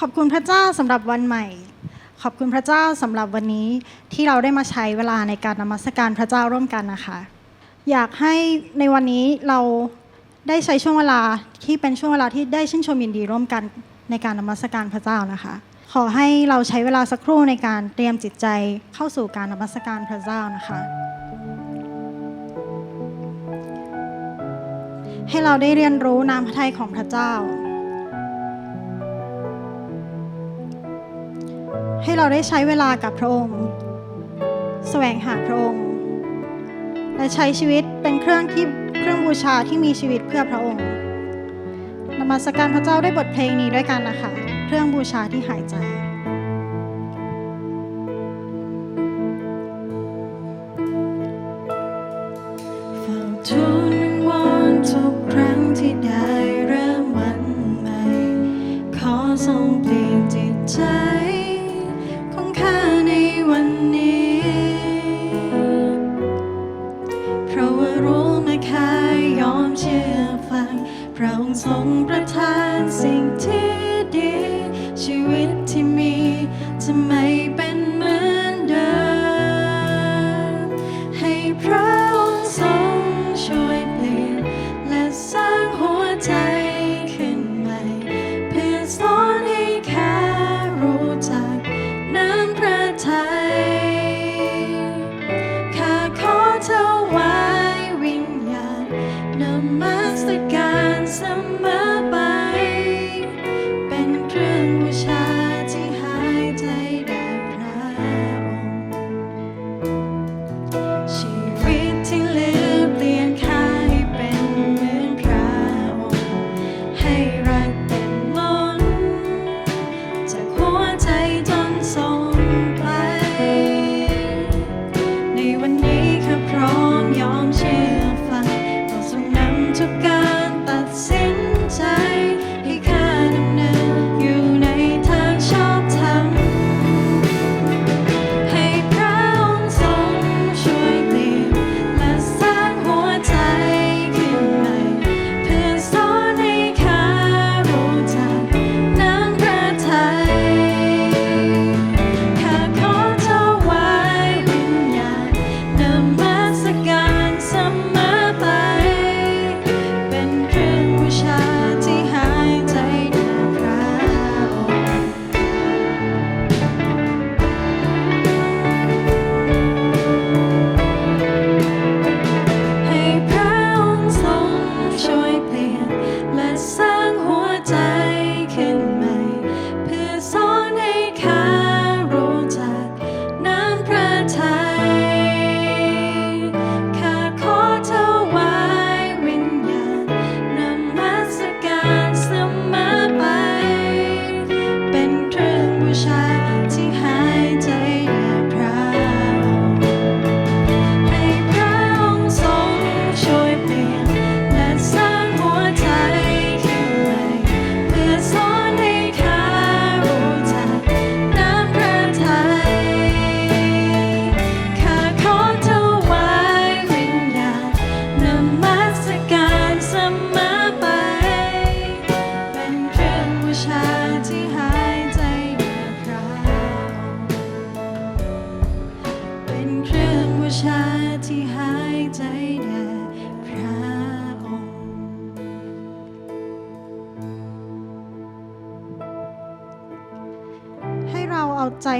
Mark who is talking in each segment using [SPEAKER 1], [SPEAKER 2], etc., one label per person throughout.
[SPEAKER 1] ขอบคุณพระเจ้าสำหรับวันใหม่ ขอบคุณพระเจ้าสำหรับวันนี้ที่เราได้มาใช้เวลาในการนมัสการพระเจ้าร่วมกันนะคะ อยากให้ในวันนี้เราได้ใช้ช่วงเวลาที่เป็นช่วงเวลาที่ได้ชื่นชมยินดีร่วมกันในการนมัสการพระเจ้านะคะ ขอให้เราใช้เวลาสักครู่ในการเตรียมจิตใจเข้าสู่การนมัสการพระเจ้านะคะ ให้เราได้เรียนรู้น้ำพระทัยของพระเจ้า ให้เราได้ใช้เวลากับพระองค์แสวงหาพระองค์ และใช้ชีวิตเป็นเครื่องที่เครื่องบูชาที่มีชีวิตเพื่อพระองค์นมัสการพระเจ้าด้วยบทเพลงนี้ด้วยกันนะคะ เครื่องบูชาที่หายใจ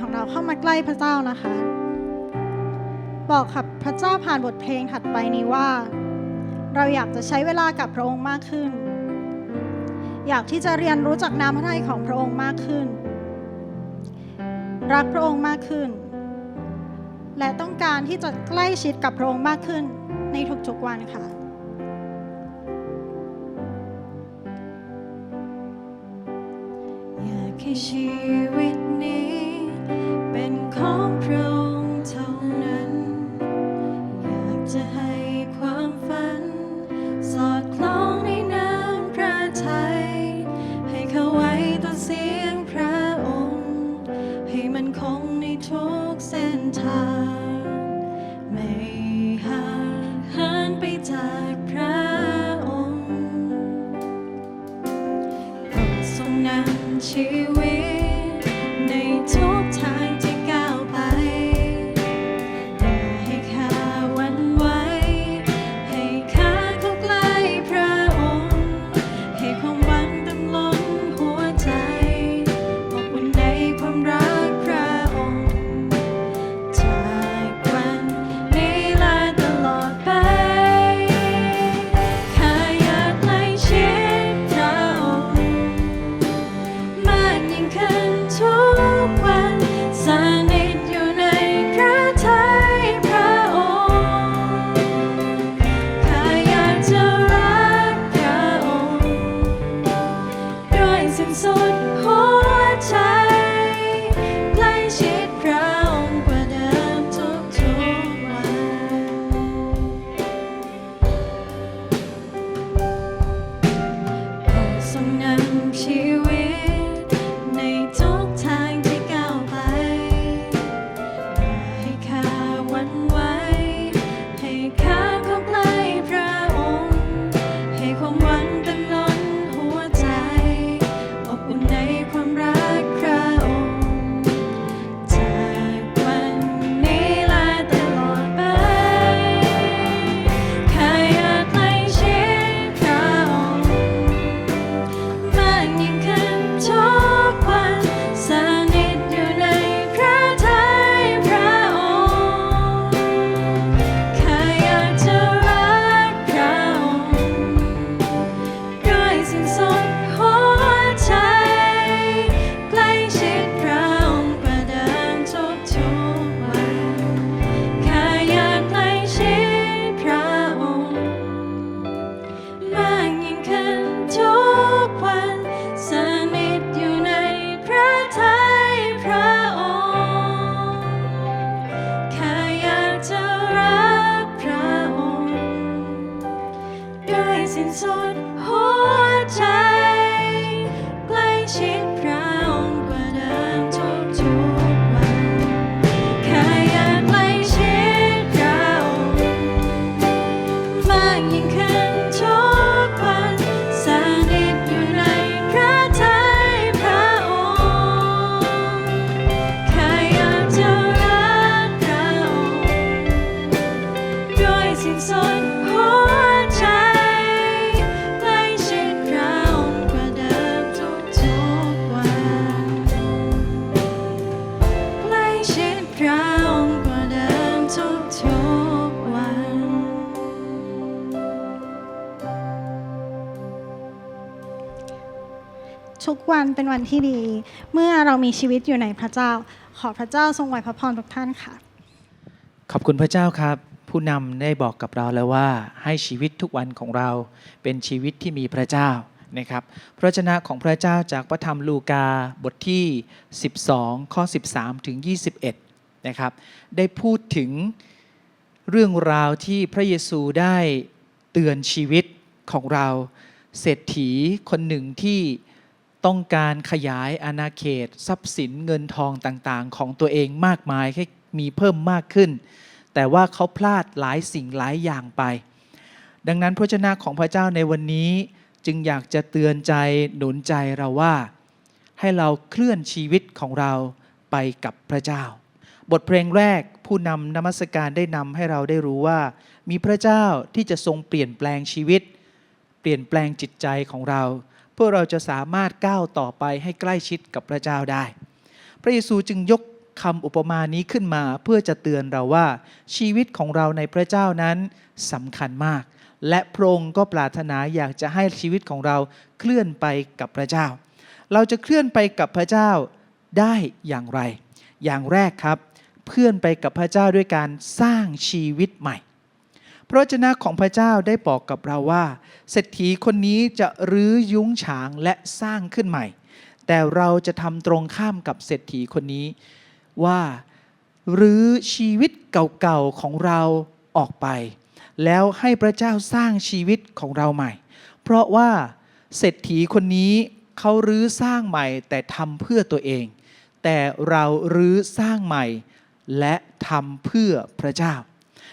[SPEAKER 2] ของเราเข้ามาใกล้พระเจ้านะคะ บอกกับพระเจ้า
[SPEAKER 1] ผ่านบทเพลงถัดไปนี้ว่า เราอยากจะใช้เวลากับพระองค์มากขึ้น อยากที่จะเรียนรู้จักน้ำพระทัยของพระองค์มากขึ้น รักพระองค์มากขึ้น และต้องการที่จะใกล้ชิดกับพระองค์มากขึ้นในทุกๆวันค่ะ
[SPEAKER 2] อยากให้ชีวิต วันเป็นวันที่ดี เมื่อเรามีชีวิ
[SPEAKER 1] ตอยู่ในพระเจ้า ขอพระเจ้าทรงไว้พระพรทุกท่านค่ะ
[SPEAKER 3] ขอบคุณพระเจ้าครับ ผู้นำได้บอกกับเราแล้วว่า ให้ชีวิตทุกวันของเราเป็นชีวิตที่มีพระเจ้านะครับพระวจนะของพระเจ้าจากพระธรรมลูกาบทที่ 12 ข้อ 13 ถึง 21 นะครับ ได้พูดถึงเรื่องราวที่พระเยซูได้เตือนชีวิตของเรา เศรษฐีคนหนึ่งที่ ต้องการขยายอาณาเขต ทรัพย์สินเงินทองต่างๆ ของตัวเองมากมายให้มีเพิ่มมากขึ้น แต่ว่าเขาพลาดหลายสิ่งหลายอย่างไป ดังนั้นพระเจ้าของพระเจ้าในวันนี้จึงอยากจะเตือนใจหนุนใจเราว่า ให้เราเคลื่อนชีวิตของเราไปกับพระเจ้า บทเพลงแรกผู้นำนมัสการได้นำให้เราได้รู้ว่า มีพระเจ้าที่จะทรงเปลี่ยนแปลงชีวิต เปลี่ยนแปลงจิตใจของเรา พื่อเราจะสามารถก้าวต่อไปให้ใกล้ชิดกับพระเจ้าได้ พระเยซูจึงยกคำอุปมานี้ขึ้นมาเพื่อจะเตือนเราว่าชีวิตของเราในพระเจ้านั้นสำคัญมาก และพระองค์ก็ปรารถนาอยากจะให้ชีวิตของเราเคลื่อนไปกับพระเจ้า เราจะเคลื่อนไปกับพระเจ้าได้อย่างไร อย่างแรกครับ เพื่อนไปกับพระเจ้าด้วยการสร้างชีวิตใหม่ พระวจนะของพระเจ้าได้บอกกับเราว่าเศรษฐีคนนี้จะรื้อยุ้งฉางและสร้างขึ้นใหม่ แต่เราจะทำตรงข้ามกับเศรษฐีคนนี้ว่ารื้อชีวิตเก่าๆของเราออกไป แล้วให้พระเจ้าสร้างชีวิตของเราใหม่ เพราะว่าเศรษฐีคนนี้เขารื้อสร้างใหม่แต่ทำเพื่อตัวเอง แต่เรารื้อสร้างใหม่และทำเพื่อพระเจ้า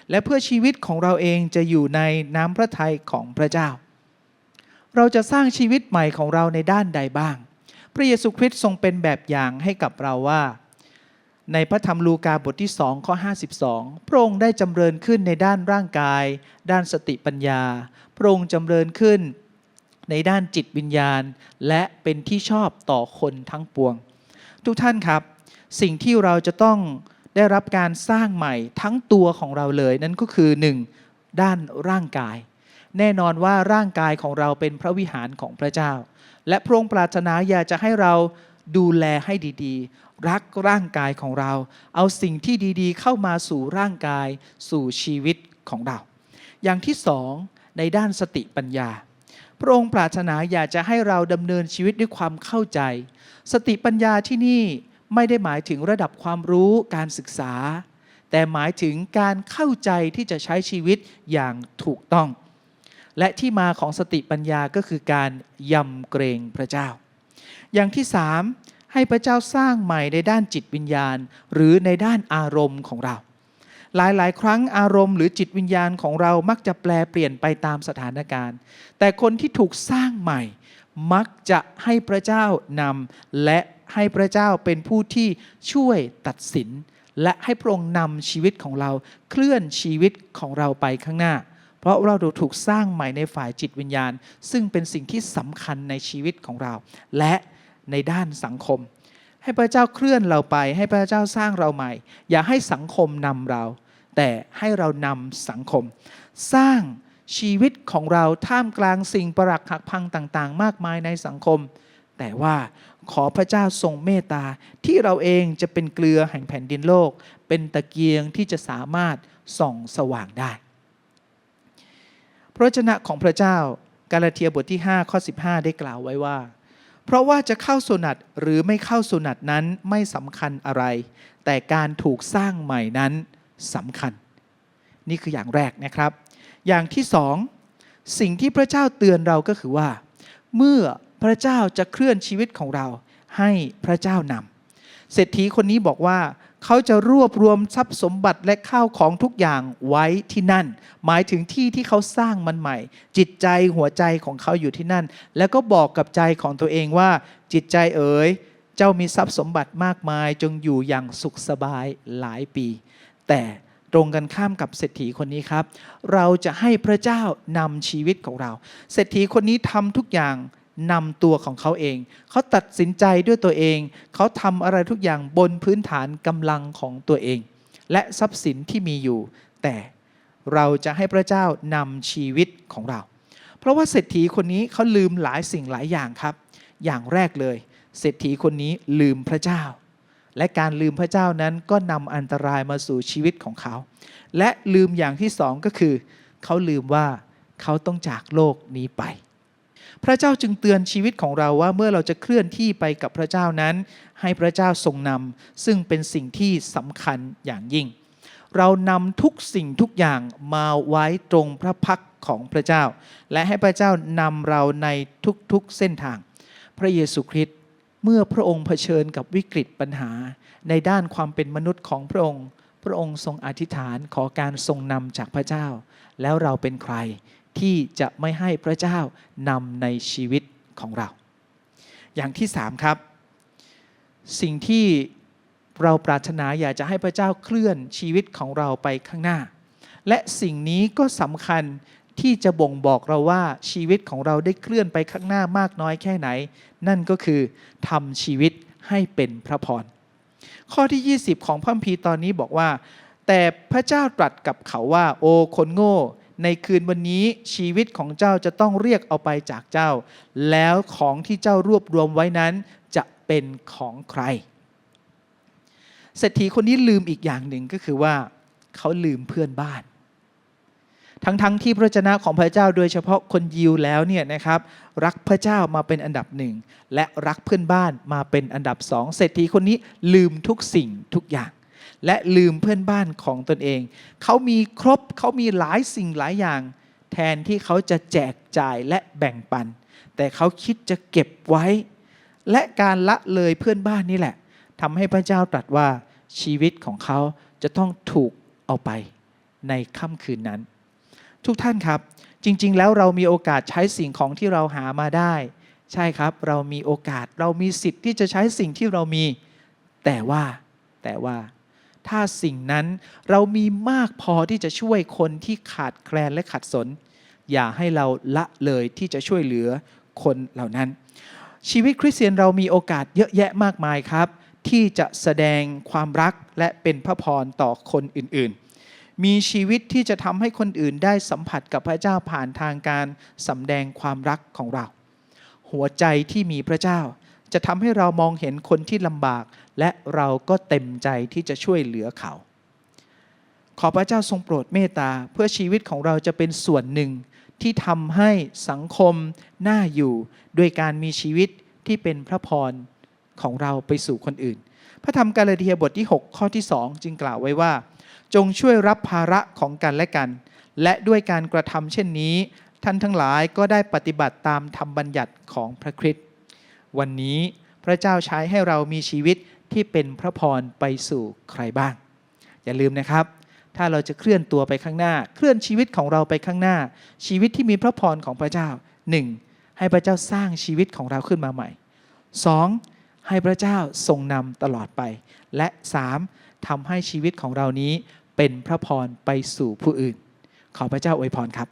[SPEAKER 3] และเพื่อชีวิตของเราเองจะอยู่ในน้ำพระทัยของพระเจ้า เราจะสร้างชีวิตใหม่ของเราในด้านใดบ้าง พระเยซูคริสต์ทรงเป็นแบบอย่างให้กับเราว่า ในพระธรรมลูกาบทที่2ข้อ52 พระองค์ได้จำเริญขึ้นในด้านร่างกาย ด้านสติปัญญา พระองค์จำเริญขึ้นในด้านจิตวิญญาณ และเป็นที่ชอบต่อคนทั้งปวง ทุกท่านครับ สิ่งที่เราจะต้อง ได้รับการสร้างใหม่ทั้งตัวของเราเลย นั่นก็คือ 1. ด้านร่างกาย แน่นอนว่าร่างกายของเราเป็นพระวิหารของพระเจ้า และพระองค์ปรารถนาอยากจะให้เราดูแลให้ดีๆ รักร่างกายของเรา เอาสิ่งที่ดีๆ เข้ามาสู่ร่างกายสู่ชีวิตของเรา อย่างที่สองในด้านสติปัญญา พระองค์ปรารถนาอยากจะให้เราดำเนินชีวิตด้วยความเข้าใจ สติปัญญาที่นี่ ไม่ได้หมายถึงระดับความรู้การศึกษา แต่หมายถึงการเข้าใจที่จะใช้ชีวิตอย่างถูกต้อง และที่มาของสติปัญญาก็คือการยำเกรงพระเจ้า อย่างที่สามให้พระเจ้าสร้างใหม่ในด้านจิตวิญญาณ หรือในด้านอารมณ์ของเรา หลายๆ ครั้งอารมณ์หรือจิตวิญญาณของเรามักจะแปลเปลี่ยนไปตามสถานการณ์ แต่คนที่ถูกสร้างใหม่ มักจะให้พระเจ้านำและ ให้พระเจ้าเป็นผู้ที่ช่วยตัดสิน และให้พระองค์นำชีวิตของเราเคลื่อนชีวิตของเราไปข้างหน้า เพราะเราถูกสร้างใหม่ในฝ่ายจิตวิญญาณ ซึ่งเป็นสิ่งที่สำคัญในชีวิตของเรา และในด้านสังคม ให้พระเจ้าเคลื่อนเราไป ให้พระเจ้าสร้างเราใหม่ อย่าให้สังคมนำเรา แต่ให้เรานำสังคม สร้างชีวิตของเราท่ามกลางสิ่งประหลักหักพังต่าง ๆ มากมายในสังคม แต่ว่า ขอพระเจ้าทรงเมตตา ที่เราเองจะเป็นเกลือแห่งแผ่นดินโลก เป็นตะเกียงที่จะสามารถส่องสว่างได้ พระวจนะของพระเจ้ากาลาเทียบทที่ 5 ข้อ 15 ได้กล่าวไว้ว่า เพราะว่าจะเข้าสุนัตหรือไม่เข้าสุนัตนั้นไม่สำคัญอะไร แต่การถูกสร้างใหม่นั้นสำคัญ นี่คืออย่างแรกนะครับ อย่างที่สองสิ่งที่พระเจ้าเตือนเราก็คือว่า เมื่อ พระเจ้าจะเคลื่อนชีวิตของเราให้พระเจ้านำเศรษฐีคนนี้บอกว่าเขาจะรวบรวมทรัพย์สมบัติและข้าวของทุกอย่างไว้ที่นั่น หมายถึงที่ที่เขาสร้างมันใหม่ จิตใจหัวใจของเขาอยู่ที่นั่น แล้วก็บอกกับใจของตัวเองว่า จิตใจเอ๋ยเจ้ามีทรัพย์สมบัติมากมาย จงอยู่อย่างสุขสบายหลายปี แต่ตรงกันข้ามกับเศรษฐีคนนี้ครับ เราจะให้พระเจ้านำชีวิตของเรา เศรษฐีคนนี้ทำทุกอย่าง นำตัวของเขาเอง เขาตัดสินใจด้วยตัวเอง เขาทำอะไรทุกอย่างบนพื้นฐานกำลังของตัวเอง และทรัพย์สินที่มีอยู่ แต่เราจะให้พระเจ้านำชีวิตของเรา เพราะว่าเศรษฐีคนนี้เขาลืมหลายสิ่งหลายอย่างครับ อย่างแรกเลย เศรษฐีคนนี้ลืมพระเจ้า และการลืมพระเจ้านั้นก็นำอันตรายมาสู่ชีวิตของเขา และลืมอย่างที่สองก็คือ เขาลืมว่าเขาต้องจากโลกนี้ไป พระเจ้าจึงเตือนชีวิตของเราว่าเมื่อเราจะเคลื่อนที่ไปกับพระเจ้านั้น ให้พระเจ้าทรงนำซึ่งเป็นสิ่งที่สำคัญอย่างยิ่ง เรานำทุกสิ่งทุกอย่างมาไว้ตรงพระพักของพระเจ้า และให้พระเจ้านำเราในทุกๆเส้นทาง พระเยซูคริสต์เมื่อพระองค์เผชิญกับวิกฤตปัญหา ในด้านความเป็นมนุษย์ของพระองค์ พระองค์ทรงอธิษฐานขอการทรงนำจากพระเจ้า แล้วเราเป็นใคร ที่จะไม่ให้พระเจ้านำในชีวิตของเรา อย่างที่สามครับ สิ่งที่เราปรารถนาอยากจะให้พระเจ้าเคลื่อนชีวิตของเราไปข้างหน้า และสิ่งนี้ก็สำคัญที่จะบ่งบอกเราว่าชีวิตของเราได้เคลื่อนไปข้างหน้ามากน้อยแค่ไหน นั่นก็คือทำชีวิตให้เป็นพระพรข้อที่ 20 ของพระคัมภีร์ตอนนี้บอกว่า แต่พระเจ้าตรัสกับเขาว่า โอคนโง่ ในคืนวันนี้ชีวิตของเจ้าจะต้องเรียกเอาไปจากเจ้า แล้วของที่เจ้ารวบรวมไว้นั้นจะเป็นของใครเศรษฐีคนนี้ลืมอีกอย่างหนึ่งก็คือว่าเขาลืมเพื่อนบ้าน ทั้งๆทที่พระชนะของพระเจ้าโดยเฉพาะคนยิวแล้วเนี่ยนะครับรักพระเจ้ามาเป็นอันดับหนึ่งและรักเพื่อนบ้านมาเป็นอันดับสองเศรษฐีคนนี้ลืมทุกสิ่งทุกอย่าง และลืมเพื่อนบ้านของตนเอง เขามีครบเขามีหลายสิ่งหลายอย่าง แทนที่เขาจะแจกจ่ายและแบ่งปัน แต่เขาคิดจะเก็บไว้ และการละเลยเพื่อนบ้านนี่แหละทำให้พระเจ้าตรัสว่าชีวิตของเขาจะต้องถูกเอาไปในค่ำคืนนั้น ทุกท่านครับ จริง ๆ แล้วเรามีโอกาสใช้สิ่งของที่เราหามาได้ ใช่ครับ เรามีโอกาสเรามีสิทธิ์ที่จะใช้สิ่งที่เรามี แต่ว่าแต่ว่า ถ้าสิ่งนั้นเรามีมากพอที่จะช่วยคนที่ขาดแคลนและขัดสน อย่าให้เราละเลยที่จะช่วยเหลือคนเหล่านั้น ชีวิตคริสเตียนเรามีโอกาสเยอะแยะมากมายครับ ที่จะแสดงความรักและเป็นพระพรต่อคนอื่นๆมีชีวิตที่จะทำให้คนอื่นได้สัมผัสกับพระเจ้าผ่านทางการสำแดงความรักของเรา หัวใจที่มีพระเจ้า จะทำให้เรามองเห็นคนที่ลำบาก และเราก็เต็มใจที่จะช่วยเหลือเขา ขอพระเจ้าทรงโปรดเมตตาเพื่อชีวิตของเราจะเป็นส่วนหนึ่งที่ทำให้สังคมน่าอยู่ด้วยการมีชีวิตที่เป็นพระพรของเราไปสู่คนอื่น พระธรรมกาลาเทียบทที่ 6 ข้อที่ 2 จึงกล่าวไว้ว่า จงช่วยรับภาระของกันและกัน และด้วยการกระทำเช่นนี้ ท่านทั้งหลายก็ได้ปฏิบัติตามธรรมบัญญัติของพระคริสต์ วันนี้พระเจ้าใช้ให้เรามีชีวิตที่เป็นพระพรไปสู่ใครบ้าง อย่าลืมนะครับ ถ้าเราจะเคลื่อนตัวไปข้างหน้า เคลื่อนชีวิตของเราไปข้างหน้า ชีวิตที่มีพระพรของพระเจ้า 1. ให้พระเจ้าสร้างชีวิตของเราขึ้นมาใหม่ 2. ให้พระเจ้าทรงนำตลอดไป และ 3. ทำให้ชีวิตของเรานี้เป็นพระพรไปสู่ผู้อื่น ขอพระเจ้าอวยพรครับ